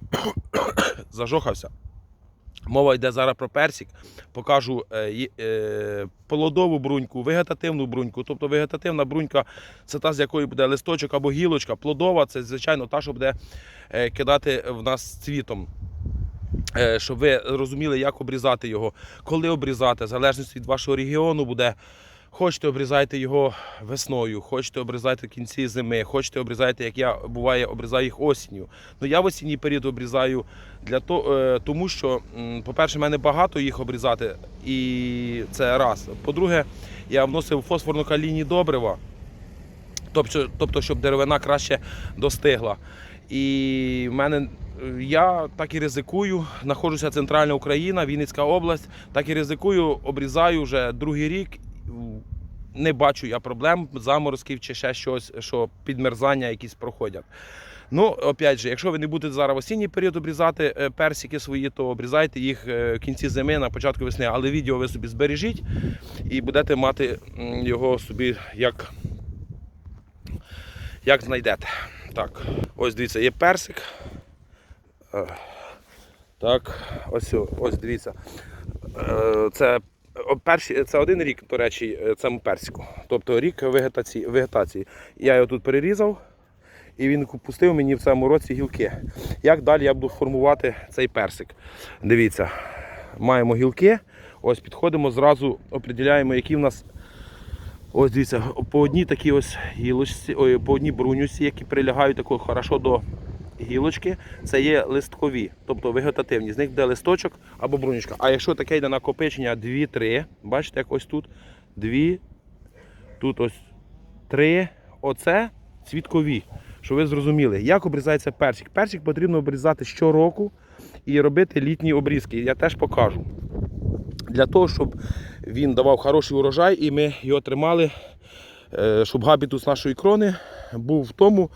Зажохався. Мова йде зараз про персик. Покажу е, е, плодову бруньку, вегетативну бруньку. Тобто вегетативна брунька це та, з якої буде листочок або гілочка. Плодова це, звичайно, та, що буде е, кидати в нас цвітом. Е, Щоб ви розуміли, як обрізати його, коли обрізати, в залежності від вашого регіону буде. Хочете обрізайте його весною, хочете обрізайте в кінці зими, хочете обрізайте, як я буває, обрізаю їх осінню. Ну я в осінній період обрізаю для того, е, тому що, по-перше, в мене багато їх обрізати, і це раз. По-друге, я вносив фосфорно-калійні добрива, тобто, тобто, щоб деревина краще достигла. І в мене я так і ризикую, знаходжуся центральна Україна, Вінницька область, так і ризикую, обрізаю вже другий рік. Не бачу я проблем, заморозків чи ще щось, що підмерзання якісь проходять. Ну, опять же, якщо ви не будете зараз в осінній період обрізати е, персики свої, то обрізайте їх е, в кінці зими, на початку весни. Але відео ви собі збережіть і будете мати його собі як, як знайдете. Так, ось дивіться, є персик. Е, Так, ось, ось дивіться. Це, перші, це один рік, до речі, е, цьому персику. Тобто рік вегетації. вегетації. Я його тут перерізав і він пустив мені в цьому році гілки. Як далі я буду формувати цей персик? Дивіться, маємо гілки. Ось підходимо, зразу определяємо, які в нас. Ось дивіться, по одній такій ось гілочці, ой, по одній брунюсі, які прилягають тако хорошо до гілочки, це є листкові, тобто вегетативні. З них буде листочок або брунючка. А якщо таке йде накопичення 2-3, бачите, як ось тут, 2, тут ось 3, оце цвіткові. Щоб ви зрозуміли, як обрізається персик. Персик потрібно обрізати щороку і робити літні обрізки. Я теж покажу. Для того, щоб він давав хороший урожай і ми його тримали, е, щоб габітус нашої крони був в тому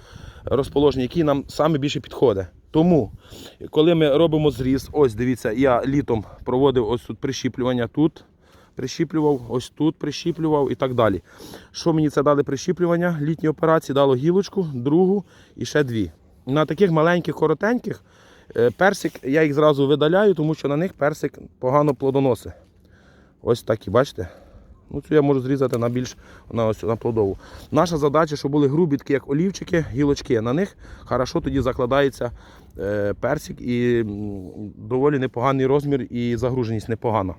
розположенні, який нам саме більше підходить. Тому, коли ми робимо зріз, ось дивіться, я літом проводив ось тут прищіплювання тут. Прищіплював, ось тут прищіплював і так далі. Що мені це дали прищіплювання? Літні операції дало гілочку, другу і ще дві. На таких маленьких, коротеньких е, персик я їх зразу видаляю, тому що на них персик погано плодоносить. Ось такі, бачите? Ну, цю я можу зрізати на більш на, ось, на плодову. Наша задача, щоб були грубітки, як олівчики, гілочки. На них хорошо тоді закладається е, персик і доволі непоганий розмір і загруженість непогана.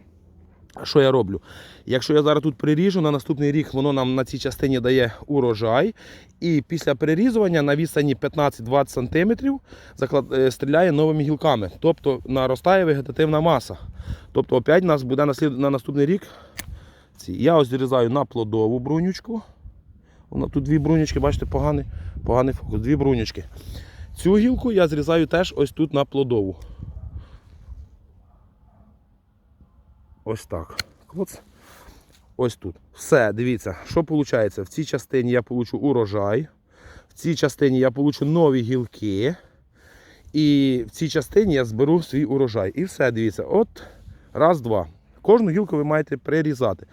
Що я роблю? Якщо я зараз тут приріжу, на наступний рік воно нам на цій частині дає урожай. І після перерізування на відстані 15-20 см заклад... е, стріляє новими гілками. Тобто наростає вегетативна маса. Тобто опять у нас буде на наступний рік. Ці. Я ось зрізаю на плодову брунючку. Вона тут дві брунючки, бачите, поганий, поганий фокус. Дві брунючки. Цю гілку я зрізаю теж ось тут на плодову. Ось так. Клоц. Ось тут. Все, дивіться, що виходить. В цій частині я получу урожай, в цій частині я получу нові гілки. І в цій частині я зберу свій урожай. І все, дивіться, от раз, два. Кожну гілку ви маєте прирізати.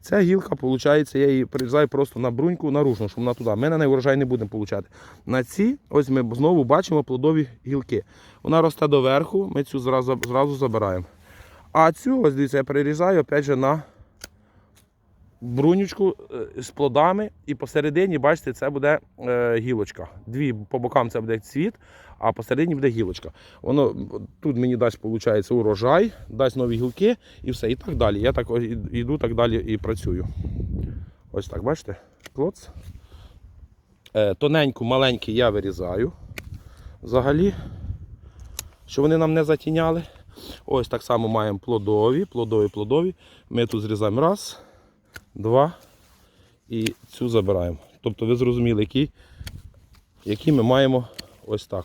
Ця гілка, виходить, я її прирізаю просто на бруньку наружну, щоб вона туди. Ми на неї урожай не будемо получати. На ці, ось ми знову бачимо плодові гілки. Вона росте доверху, ми цю зразу, зразу забираємо. А цю, ось дивіться, я прирізаю опять же на брунючку е, з плодами. І посередині, бачите, це буде е, гілочка. Дві по бокам це буде цвіт, а посередині буде гілочка. Воно тут мені дасть, виходить, урожай, дасть нові гілки і все. І так далі. Я так йду так далі і працюю. Ось так, бачите? Клоц. Е, тоненьку, маленький я вирізаю. Взагалі, щоб вони нам не затіняли. Ось так само маємо плодові, плодові, плодові. Ми тут зрізаємо раз, два і цю забираємо. Тобто ви зрозуміли, які, які ми маємо ось так.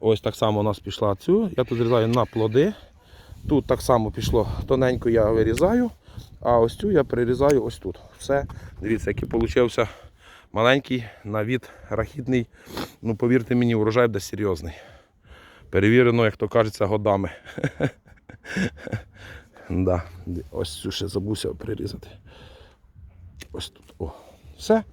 Ось так само у нас пішла цю. Я тут зрізаю на плоди. Тут так само пішло тоненько я вирізаю, а ось цю я прирізаю ось тут. Все. Дивіться, який получився маленький, на від рахітний. Ну, повірте мені, урожай буде серйозний. Перевірено, як то кажеться, годами. да. Ось цю ще забувся прирізати. Ось тут. О. Все.